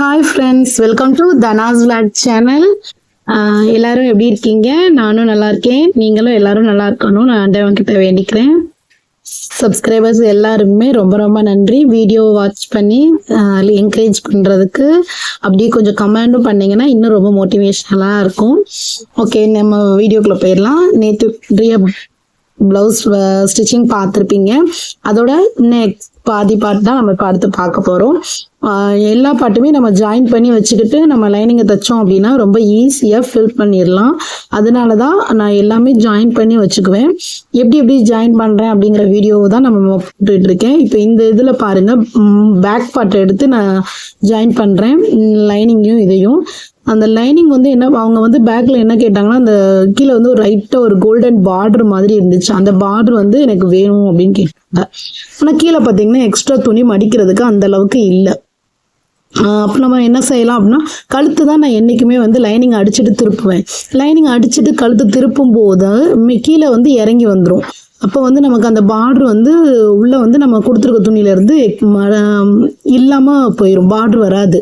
Hi friends welcome to Dhana's vlog channel எல்லாரும் எப்படி இருக்கீங்க? நானும் நல்லா இருக்கேன். நீங்களும் எல்லாரும் நல்லா இருக்கணும். நான் ஆண்டவன் கிட்ட வேண்டிக்கிறேன். சப்ஸ்கிரைபர்ஸ் எல்லாருமே ரொம்ப ரொம்ப நன்றி. வீடியோ வாட்ச் பண்ணி என்கரேஜ் பண்ணுறதுக்கு அப்படியே கொஞ்சம் கமெண்டும் பண்ணீங்கன்னா இன்னும் ரொம்ப மோட்டிவேஷனலாக இருக்கும். ஓகே நம்ம வீடியோக்குள்ளே போயிடலாம். நேற்று நிறைய ப்ளவுஸ் ஸ்டிச்சிங் பார்த்துருப்பீங்க. அதோட நெக்ஸ்ட் பாதி பார்ட் தான் நம்ம பார்த்து பார்க்க போகிறோம் எல்லா பாட்டுமே நம்ம ஜாயின் பண்ணி வச்சுக்கிட்டு நம்ம லைனிங்கை தைச்சோம் அப்படின்னா ரொம்ப ஈஸியாக ஃபில் பண்ணிடலாம். அதனால தான் நான் எல்லாமே ஜாயின் பண்ணி வச்சுக்குவேன். எப்படி எப்படி ஜாயின் பண்ணுறேன் அப்படிங்கிற வீடியோவை தான் நம்ம போட்டுட்ருக்கேன் இப்போ இந்த இதில் பாருங்கள் பேக் பாட்டு எடுத்து நான் ஜாயின் பண்ணுறேன் லைனிங்கையும் இதையும். அந்த லைனிங் வந்து என்ன அவங்க வந்து பேக்கில் என்ன கேட்டாங்கன்னா அந்த கீழே வந்து ஒரு ரைட்டாக ஒரு கோல்டன் பார்டர் மாதிரி இருந்துச்சு. அந்த பார்டர் வந்து எனக்கு வேணும் அப்படின்னு கேட்டாங்க. ஆனால் கீழே பார்த்தீங்கன்னா எக்ஸ்ட்ரா துணி மடிக்கிறதுக்கு அந்த அளவுக்கு இல்லை. அப்போ நம்ம என்ன செய்யலாம் அப்படின்னா கழுத்து தான் நான் என்றைக்குமே வந்து லைனிங் அடிச்சுட்டு திருப்புவேன். லைனிங் அடிச்சுட்டு கழுத்து திருப்பும் போது கீழே வந்து இறங்கி வந்துடும் அப்போ வந்து நமக்கு அந்த பார்டர் வந்து உள்ளே வந்து நம்ம கொடுத்துருக்க துணியிலேருந்து இல்லாமல் போயிடும் பார்டர் வராது.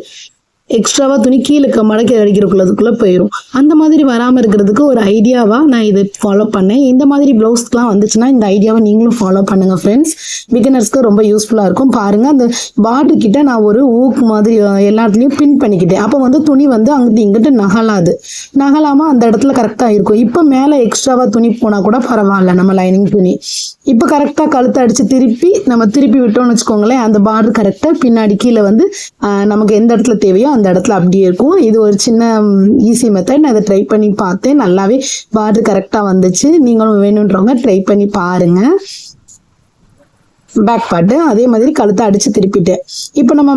எக்ஸ்ட்ராவாக துணி கீழே மடக்கி அடிக்கிறக்குள்ளதுக்குள்ளே போயிடும் அந்த மாதிரி வராமல் இருக்கிறதுக்கு ஒரு ஐடியாவாக நான் இதை ஃபாலோ பண்ணேன். இந்த மாதிரி ப்ளவுஸ்க்குலாம் வந்துச்சுன்னா இந்த ஐடியாவை நீங்களும் ஃபாலோ பண்ணுங்கள் ஃப்ரெண்ட்ஸ் பிகினர்ஸ்க்கு ரொம்ப யூஸ்ஃபுல்லாக இருக்கும். பாருங்கள் அந்த பார்டர் கிட்ட நான் ஒரு ஊக்கு மாதிரி எல்லாத்துலேயும் எல்லா இடத்துலையும் பின் பண்ணிக்கிட்டேன். அப்போ வந்து துணி வந்து அங்கிட்டு இங்கிட்டு நகலாது. நகலாமல் அந்த இடத்துல கரெக்டாக இருக்கும். இப்போ மேலே எக்ஸ்ட்ராவாக துணி போனால் கூட பரவாயில்ல நம்ம லைனிங் துணி. இப்போ கரெக்டாக கழுத்தை அடித்து திருப்பி நம்ம திருப்பி விட்டோம்னு வச்சுக்கோங்களேன் அந்த பார்டர் கரெக்டாக பின்னாடி கீழே வந்து நமக்கு எந்த இடத்துல தேவையோ அந்த இடத்துல அப்படியே இருக்கும். இது ஒரு சின்ன ஈஸி மெத்தட் நான் இதை ட்ரை பண்ணி பார்த்தேன். நல்லாவே பார்டர் கரெக்டாக வந்துச்சு. நீங்களும் வேணுன்றவங்க ட்ரை பண்ணி பாருங்க. பேக் பார்ட்டு அதே மாதிரி கழுத்தை அடித்து திருப்பிட்டேன் இப்போ நம்ம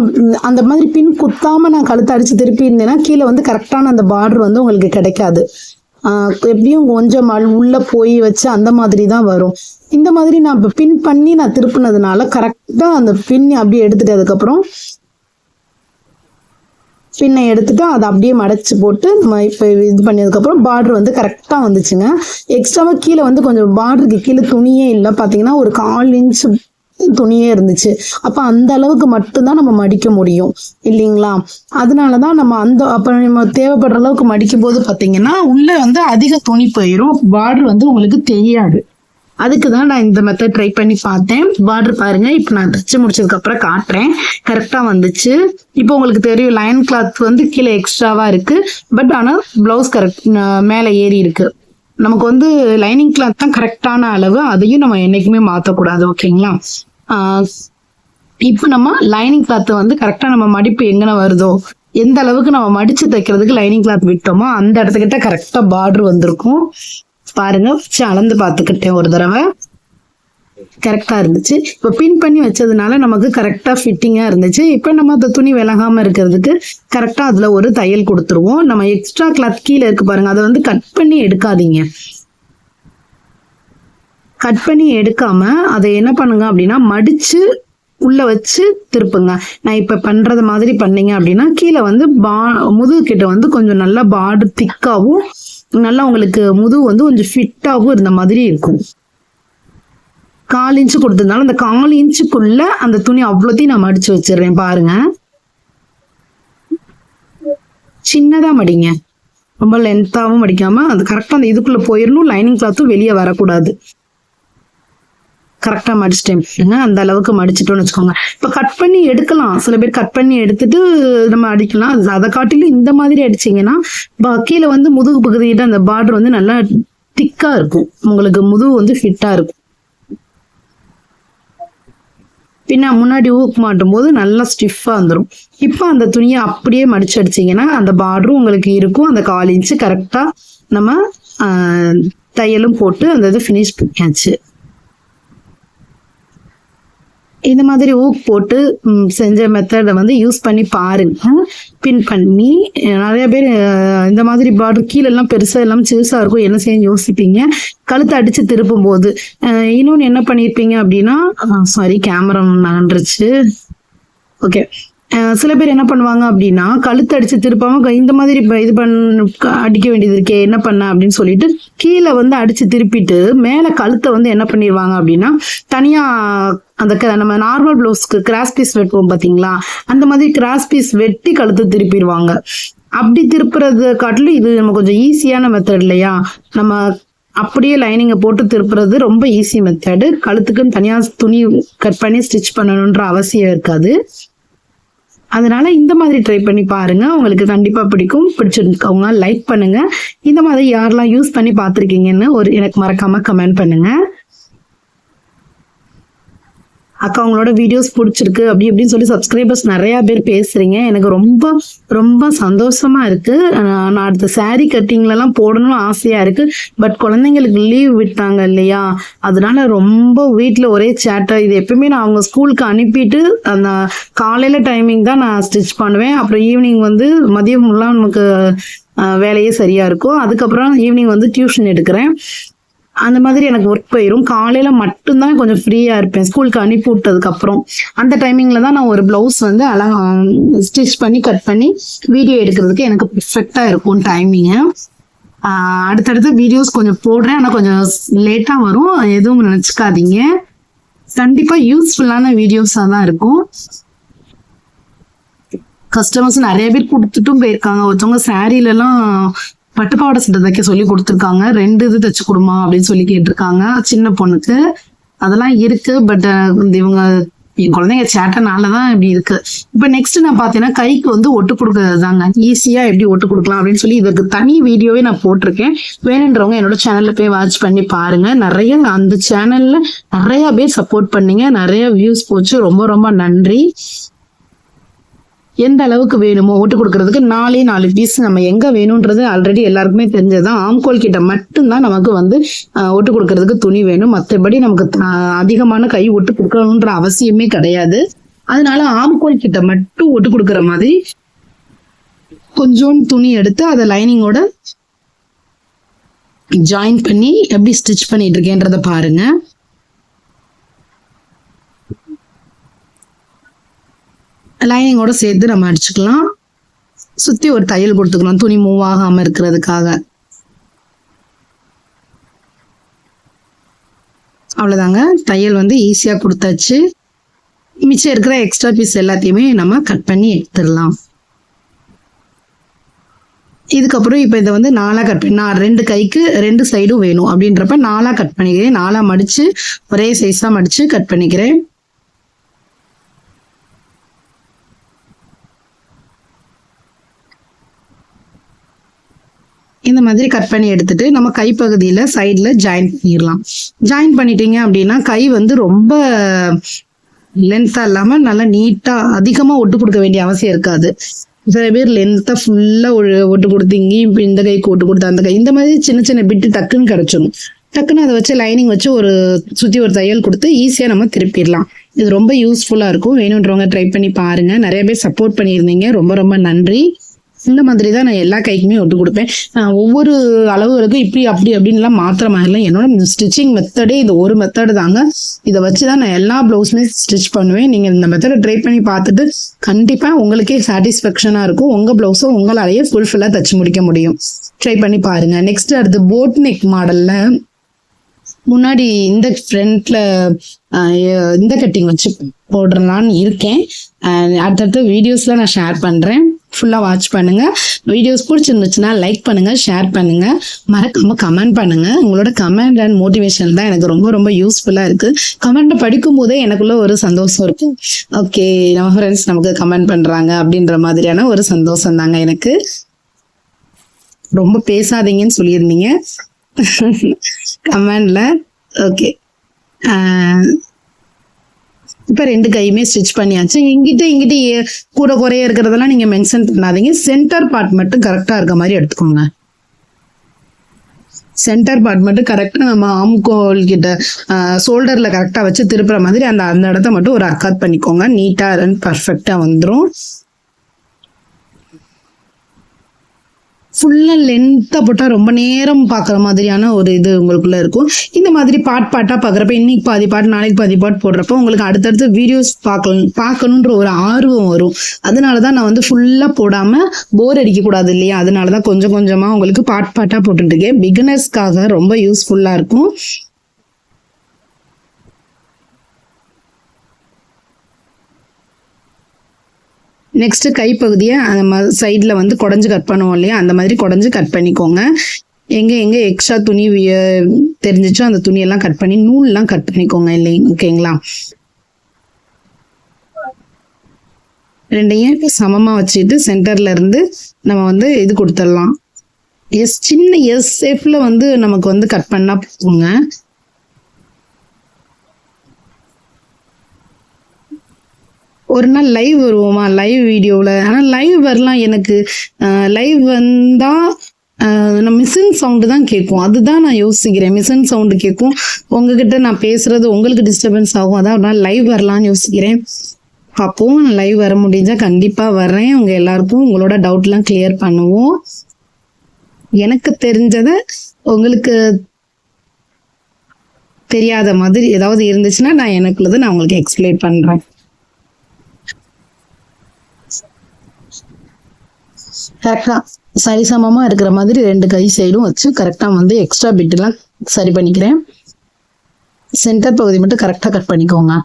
அந்த மாதிரி பின் குத்தாமல் நான் கழுத்தை அடித்து திருப்பி இருந்தேன்னா கீழே வந்து கரெக்டான அந்த பார்டர் வந்து உங்களுக்கு கிடைக்காது. எப்படியும் கொஞ்சம் மல் உள்ளே போய் வச்சு அந்த மாதிரி தான் வரும். இந்த மாதிரி நான் இப்போ பின் பண்ணி நான் திருப்பினதுனால கரெக்டாக அந்த பின் அப்படியே எடுத்துட்டு அதுக்கப்புறம் பின்னை எடுத்துட்டு அதை அப்படியே மடைச்சு போட்டு நம்ம இப்போ இது பண்ணதுக்கப்புறம் பார்டர் வந்து கரெக்டாக வந்துச்சுங்க. எக்ஸ்ட்ராவாக கீழே வந்து கொஞ்சம் பார்டருக்கு கீழே துணியே இல்லை. பார்த்தீங்கன்னா ஒரு கால் இன்ச் துணியே இருந்துச்சு. அப்போ அந்த அளவுக்கு மட்டும்தான் நம்ம மடிக்க முடியும். இல்லைங்களா? அதனால தான் நம்ம அந்த அப்போ நம்ம தேவைப்படுற அளவுக்கு மடிக்கும் போது பார்த்தீங்கன்னா உள்ளே வந்து அதிக துணி போயிடும் பார்டர் வந்து உங்களுக்கு தெரியாது. அதுக்கு தான் நான் இந்த மெத்தட் ட்ரை பண்ணி பார்த்தேன். பார்டர் பாருங்க இப்போ நான் தச்சு முடிச்சதுக்கு அப்புறம் காட்டுறேன். கரெக்டாக வந்துச்சு. இப்போ உங்களுக்கு தெரியும் லைன் கிளாத் வந்து கீழே எக்ஸ்ட்ராவாக இருக்குது பட் ஆனால் ப்ளவுஸ் கரெக்ட் மேலே ஏறி இருக்கு. நமக்கு வந்து லைனிங் கிளாத் தான் கரெக்டான அளவு. அதையும் நம்ம என்றைக்குமே மாற்றக்கூடாது ஓகேங்களா இப்போ நம்ம லைனிங் கிளாத்தை வந்து கரெக்டாக நம்ம மடிப்பு எங்கே வருதோ எந்த அளவுக்கு நம்ம மடிச்சு தைக்கிறதுக்கு லைனிங் கிளாத் விட்டோமோ அந்த இடத்துக்கிட்ட கரெக்டாக பார்டர் வந்திருக்கும். பாருங்க அளந்து பார்த்துக்கிட்டேன் ஒரு தடவை. கரெக்டாக இருந்துச்சு. இப்போ பின் பண்ணி வச்சதுனால நமக்கு கரெக்டாக ஃபிட்டிங்காக இருந்துச்சு. இப்போ நம்ம அந்த துணி விலகாமல் இருக்கிறதுக்கு கரெக்டாக அதில் ஒரு தையல் கொடுத்துருவோம். நம்ம எக்ஸ்ட்ரா கிளாத் கீழே இருக்கு பாருங்க அதை வந்து கட் பண்ணி எடுக்காதீங்க. கட் பண்ணி எடுக்காம அதை என்ன பண்ணுங்க அப்படின்னா மடிச்சு உள்ள வச்சு திருப்புங்க. நான் இப்ப பண்றது மாதிரி பண்ணீங்க அப்படின்னா கீழே வந்து பா முதுகு கிட்ட வந்து கொஞ்சம் நல்லா பார்டர் திக்காவும் நல்லா உங்களுக்கு முதுகு வந்து கொஞ்சம் ஃபிட்டாகவும் இருந்த மாதிரி இருக்கும். கால் இன்ச்சு கொடுத்ததுனால அந்த கால் இன்ச்சுக்குள்ள அந்த துணி அவ்வளோத்தையும் நான் மடிச்சு வச்சிடுறேன் பாருங்க. சின்னதா மடிங்க. ரொம்ப லென்த்தாகவும் மடிக்காம அது கரெக்டாக அந்த இதுக்குள்ள போயிடணும் லைனிங் கிளாத்தும் வெளியே வரக்கூடாது. கரெக்டாக மடிச்சிட்டேன். அந்த அளவுக்கு மடிச்சிட்டோம்னு வச்சுக்கோங்க. இப்போ கட் பண்ணி எடுக்கலாம். சில பேர் கட் பண்ணி எடுத்துட்டு நம்ம அடிக்கலாம். அதை காட்டிலும் இந்த மாதிரி அடிச்சீங்கன்னா கீழே வந்து முதுகு பகுதியிட்ட அந்த பார்டர் வந்து நல்லா திக்காக இருக்கும். உங்களுக்கு முதுகு வந்து ஃபிட்டாக இருக்கும். பின்ன முன்னாடி ஊக்கு மாட்டும் போது நல்லா ஸ்டிஃபாக வந்துடும் இப்போ அந்த துணியை அப்படியே மடிச்சு அடிச்சிங்கன்னா அந்த பார்டரும் உங்களுக்கு இருக்கும். அந்த கால் இன்ச்சு கரெக்டாக நம்ம தையலும் போட்டு அந்த இது ஃபினிஷ் பண்ணியாச்சு. இந்த மாதிரி ஊக் போட்டு செஞ்ச மெத்தடை வந்து யூஸ் பண்ணி பாருங்க. பின் பண்ணி நிறைய பேர் இந்த மாதிரி பார்டர் கீழெல்லாம் பெருசாக எல்லாம் சிறுசாக இருக்கும் என்ன செய்ய யோசிப்பீங்க. கழுத்தை அடித்து திருப்பும் போது இன்னொன்று என்ன பண்ணியிருப்பீங்க அப்படின்னா சாரி கேமரா நகன்றுச்சு ஓகே சில பேர் என்ன பண்ணுவாங்க அப்படின்னா கழுத்து அடிச்சு திருப்பாம இந்த மாதிரி இது பண்ண அடிக்க வேண்டியது இருக்கே என்ன பண்ண அப்படின்னு சொல்லிட்டு கீழே வந்து அடிச்சு திருப்பிட்டு மேல கழுத்தை வந்து என்ன பண்ணிடுவாங்க அப்படின்னா தனியா அந்த க- நம்ம நார்மல் ப்ளவுஸ்க்கு கிராஸ் பீஸ் வெட்டுவோம் பாத்தீங்களா? அந்த மாதிரி கிராஸ் பீஸ் வெட்டி கழுத்தை திருப்பிடுவாங்க. அப்படி திருப்புறது காட்டிலும் இது நம்ம கொஞ்சம் ஈஸியான மெத்தட் இல்லையா? நம்ம அப்படியே லைனிங்கை போட்டு திருப்புறது ரொம்ப ஈஸி மெத்தடு கழுத்துக்குன்னு தனியா துணி கட் பண்ணி ஸ்டிச் பண்ணணுன்ற அவசியம் இருக்காது. அதனால இந்த மாதிரி ட்ரை பண்ணி பாருங்க. உங்களுக்கு கண்டிப்பா பிடிக்கும். பிடிச்சிருக்கவங்க லைக் பண்ணுங்க. இந்த மாதிரி யாரெல்லாம் யூஸ் பண்ணி பார்த்துருக்கீங்கன்னு ஒரு எனக்கு மறக்காம கமெண்ட் பண்ணுங்க. அக்கா உங்களோட வீடியோஸ் பிடிச்சிருக்கு. அப்படி இப்படின்னு சொல்லி சப்ஸ்கிரைபர்ஸ் நிறைய பேர் பேசுறீங்க. எனக்கு ரொம்ப ரொம்ப சந்தோஷமா இருக்கு. நான் அடுத்த saree கட்டிங்லலாம் போடணும்னு ஆசையா இருக்கு. பட் குழந்தைங்களுக்கு லீவ் விட்டாங்க இல்லையா? அதனால ரொம்ப வீட்டில் ஒரே சேட்டை இது எப்பவுமே நான் அவங்க ஸ்கூலுக்கு அனுப்பிட்டு அந்த காலையில டைமிங் தான் நான் ஸ்டிச் பண்ணுவேன். அப்புறம் ஈவினிங் வந்து மதியம் எல்லாம் நமக்கு வேலையே சரியா இருக்கும். அதுக்கப்புறம் ஈவினிங் வந்து டியூஷன் எடுக்கிறேன். அந்த மாதிரி எனக்கு ஒர்க் போயிடும் காலையில் மட்டும்தான் கொஞ்சம் ஃப்ரீயாக இருப்பேன். ஸ்கூலுக்கு அனுப்பி விட்டதுக்கப்புறம். அந்த டைமிங்கில் தான் நான் ஒரு ப்ளவுஸ் வந்து அழகா ஸ்டிச் பண்ணி கட் பண்ணி வீடியோ எடுக்கிறதுக்கு எனக்கு பெர்ஃபெக்டா இருக்கும் டைமிங்கு அடுத்தடுத்து வீடியோஸ் கொஞ்சம் போடுறேன். ஆனால் கொஞ்சம் லேட்டாக வரும். எதுவும் நினச்சிக்காதீங்க. கண்டிப்பாக யூஸ்ஃபுல்லான வீடியோஸாக தான் இருக்கும். கஸ்டமர்ஸ் நிறைய பேர் கொடுத்துட்டும் போயிருக்காங்க. ஒருத்தவங்க சாரீலலாம் பட்டுப்பாவாடை சட்டை தைக்க சொல்லி கொடுத்துருக்காங்க. ரெண்டு இது தைச்சு கொடுமா அப்படின்னு சொல்லி கேட்டிருக்காங்க. சின்ன பொண்ணுக்கு. அதெல்லாம் இருக்கு பட் இவங்க என் குழந்தைங்க சேட்டனால தான் இப்படி இருக்கு. இப்போ நெக்ஸ்ட் நான் பார்த்தீங்கன்னா கைக்கு வந்து ஒட்டு கொடுக்கறது தாங்க ஈஸியா எப்படி ஒட்டு கொடுக்கலாம் அப்படின்னு சொல்லி இதுக்கு தனி வீடியோவே நான் போட்டிருக்கேன். வேணுன்றவங்க என்னோட சேனல்ல போய் வாட்ச் பண்ணி பாருங்க. நிறைய அந்த சேனல்ல நிறைய பேர் சப்போர்ட் பண்ணீங்க. நிறைய வியூஸ் போச்சு. ரொம்ப ரொம்ப நன்றி. எந்த அளவுக்கு வேணுமோ ஓட்டு கொடுக்கறதுக்கு நாலே நாலு பீஸ் நம்ம எங்க வேணும்ன்றது ஆல்ரெடி எல்லாருக்குமே தெரிஞ்சதுதான். ஆம்கோல் கிட்ட மட்டும்தான் நமக்கு வந்து ஓட்டு ஒட்டு கொடுக்கறதுக்கு துணி வேணும். மற்றபடி நமக்கு த- அதிகமான கை ஒட்டு கொடுக்கணுன்ற அவசியமே கிடையாது. அதனால ஆம்கோல் கிட்ட மட்டும் ஓட்டு கொடுக்கற மாதிரி கொஞ்சோண்டு துணி எடுத்து அதை லைனிங்கோட ஜாயின் பண்ணி எப்படி ஸ்டிச் பண்ணிட்டு இருக்கேன்றத பாருங்க. லைனிங்கோட சேர்த்து நம்ம அடிச்சுக்கலாம். சுற்றி ஒரு தையல் கொடுத்துக்கலாம். துணி மூவ் ஆகாமல் இருக்கிறதுக்காக. அவ்வளோதாங்க தையல் வந்து ஈஸியாக கொடுத்தாச்சு. மிச்சம் இருக்கிற எக்ஸ்ட்ரா பீஸ் எல்லாத்தையுமே நம்ம கட் பண்ணி எடுத்துடலாம். இதுக்கப்புறம் இப்போ இதை வந்து நாலாக கட் பண்ணி நான் ரெண்டு கைக்கு ரெண்டு சைடும் வேணும். அப்படின்றப்ப நாலாக கட் பண்ணிக்கிறேன். நாலாக மடித்து ஒரே சைஸாக மடித்து கட் பண்ணிக்கிறேன். இந்த மாதிரி கட் பண்ணி எடுத்துட்டு நம்ம கைப்பகுதியில சைடில் ஜாயின் பண்ணிடலாம். ஜாயின் பண்ணிட்டீங்க அப்படின்னா கை வந்து ரொம்ப லென்த்தா இல்லாம நல்லா நீட்டா அதிகமா ஒட்டு கொடுக்க வேண்டிய அவசியம் இருக்காது. சில பேர் லென்த்தா ஃபுல்லா ஒட்டு கொடுத்து இங்கேயும் இந்த கைக்கு ஒட்டு கொடுத்து அந்த கை இந்த மாதிரி சின்ன சின்ன பிட்டு டக்குன்னு கிடைச்சிடும் டக்குன்னு அதை வச்சு லைனிங் வச்சு ஒரு சுத்தி ஒரு தையல் கொடுத்து ஈஸியா நம்ம திருப்பிடலாம். இது ரொம்ப யூஸ்ஃபுல்லா இருக்கும். வேணுன்றவங்க ட்ரை பண்ணி பாருங்க. நிறைய பேர் சப்போர்ட் பண்ணியிருந்தீங்க. ரொம்ப ரொம்ப நன்றி. இந்த மாதிரி தான் நான் எல்லா கைக்குமே ஒட்டு கொடுப்பேன். நான் ஒவ்வொரு அளவுகளுக்கும் இப்படி அப்படி அப்படின்லாம் மாத்திர மாதிரிலாம் என்னோட ஸ்டிச்சிங் மெத்தடே இது ஒரு மெத்தடு தாங்க. இதை வச்சு தான் நான் எல்லா ப்ளவுஸுமே ஸ்டிச் பண்ணுவேன். நீங்கள் இந்த மெத்தடை ட்ரை பண்ணி பார்த்துட்டு கண்டிப்பாக உங்களுக்கே சாட்டிஸ்ஃபேக்ஷனாக இருக்கும். உங்கள் ப்ளவுஸும் உங்களாலேயே ஃபுல்ஃபில்லாக தச்சு முடிக்க முடியும். ட்ரை பண்ணி பாருங்கள் நெக்ஸ்ட் அடுத்து போட் நெக் மாடலில் முன்னாடி இந்த ஃப்ரண்ட்ல இந்த கட்டிங் வச்சு போடுறலான்னு இருக்கேன். அடுத்தடுத்த வீடியோஸ்லாம் நான் ஷேர் பண்ணுறேன் ஃபுல்லாக வாட்ச் பண்ணுங்கள் வீடியோஸ் பிடிச்சிருந்துச்சுன்னா லைக் பண்ணுங்கள் ஷேர் பண்ணுங்கள் மறக்காமல் கமெண்ட் பண்ணுங்கள் உங்களோட கமெண்ட் அண்ட் மோட்டிவேஷன் தான் எனக்கு ரொம்ப ரொம்ப யூஸ்ஃபுல்லாக இருக்குது கமெண்ட்டை படிக்கும் போதே எனக்குள்ள ஒரு சந்தோஷம் இருக்கும் ஓகே நம்ம ஃப்ரெண்ட்ஸ் நமக்கு கமெண்ட் பண்ணுறாங்க அப்படின்ற மாதிரியான ஒரு சந்தோஷம் தாங்க எனக்கு. ரொம்ப பேசாதீங்கன்னு சொல்லியிருந்தீங்க. கமெண்டில் ஓகே இப்போ ரெண்டு கையுமே ஸ்டிச் பண்ணியாச்சு. இங்கிட்ட இங்கிட்ட கூட குறைய இருக்கிறதெல்லாம் நீங்க மென்ஷன் பண்ணாதீங்க. சென்டர் பார்ட் மட்டும் கரெக்டா இருக்க மாதிரி எடுத்துக்கோங்க. சென்டர் பார்ட் மட்டும் கரெக்டாக நம்ம ஆம்கோல் கிட்ட ஷோல்டர்ல கரெக்டாக வச்சு திருப்புற மாதிரி அந்த அந்த இடத்த மட்டும் ஒரு அக்காத் பண்ணிக்கோங்க. நீட்டாக பர்ஃபெக்டாக வந்துடும் ஃபுல்லாக லென்த்தாக போட்டால் ரொம்ப நேரம் பார்க்குற மாதிரியான ஒரு இது உங்களுக்குள்ளே இருக்கும். இந்த மாதிரி பாட் பாட்டாக பார்க்குறப்ப இன்னைக்கு பாதி பாட்டு நாளைக்கு பாதி பாட்டு போடுறப்போ உங்களுக்கு அடுத்தடுத்து வீடியோஸ் பார்க்கணும் பார்க்கணுன்ற ஒரு ஆர்வம் வரும். அதனால தான் நான் வந்து ஃபுல்லாக போடாமல் போர் அடிக்கக்கூடாது இல்லையா? அதனால தான் கொஞ்சம் கொஞ்சமாக உங்களுக்கு பாட் பாட்டாக போட்டுருக்கேன் பிகினர்ஸ்க்காக ரொம்ப யூஸ்ஃபுல்லாக இருக்கும். நெக்ஸ்ட் கைப்பகுதியை அந்த சைடில் வந்து குடஞ்சு கட் பண்ணுவோம் இல்லையா? அந்த மாதிரி குடஞ்சி கட் பண்ணிக்கோங்க. எங்கே எங்கே எக்ஸ்ட்ரா துணி தெரிஞ்சிச்சோ அந்த துணியெல்லாம் கட் பண்ணி நூல்லாம் கட் பண்ணிக்கோங்க இல்லைங்க ஓகேங்களா? ரெண்டையும் சமமாக வச்சுட்டு சென்டர்ல இருந்து நம்ம வந்து இது கொடுத்துடலாம். எஸ் சின்ன எஸ் ஷேப்ல வந்து நமக்கு வந்து கட் பண்ணா போங்க ஒரு நாள் லைவ் வருவோமா? லைவ் வீடியோவில் ஆனால் லைவ் வரலாம் எனக்கு. லைவ் வந்தால் நான் மிஷின் சவுண்டு தான் கேட்கும் அதுதான் நான் யோசிக்கிறேன். மிஷின் சவுண்டு கேட்கும் உங்ககிட்ட நான் பேசுறது உங்களுக்கு டிஸ்டர்பன்ஸ் ஆகும். அதான் நான் லைவ் வரலாம்னு யோசிக்கிறேன். பார்ப்போம். லைவ் வர முடிஞ்சா கண்டிப்பாக வர்றேன். உங்கள் எல்லாருக்கும் உங்களோட டவுட்லாம் கிளியர் பண்ணுவோம். எனக்கு தெரிஞ்சதை உங்களுக்கு தெரியாத மாதிரி ஏதாவது இருந்துச்சுன்னா நான் எனக்குள்ளதை நான் உங்களுக்கு எக்ஸ்பிளைன் பண்ணுறேன் கரெக்டாக சரிசமமாக இருக்கிற மாதிரி ரெண்டு கை சைடும் வச்சு கரெக்டாக வந்து எக்ஸ்ட்ரா பிட்டெல்லாம் சரி பண்ணிக்கிறேன். சென்டர் பகுதி மட்டும் கரெக்டாக கட் பண்ணிக்கோங்க.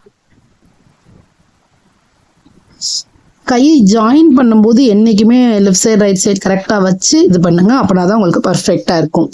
கை ஜாயின் பண்ணும்போது என்றைக்குமே லெஃப்ட் சைடு ரைட் சைடு கரெக்டாக வச்சு இது பண்ணுங்க. அப்படின்னா தான் உங்களுக்கு பர்ஃபெக்டாக இருக்கும்.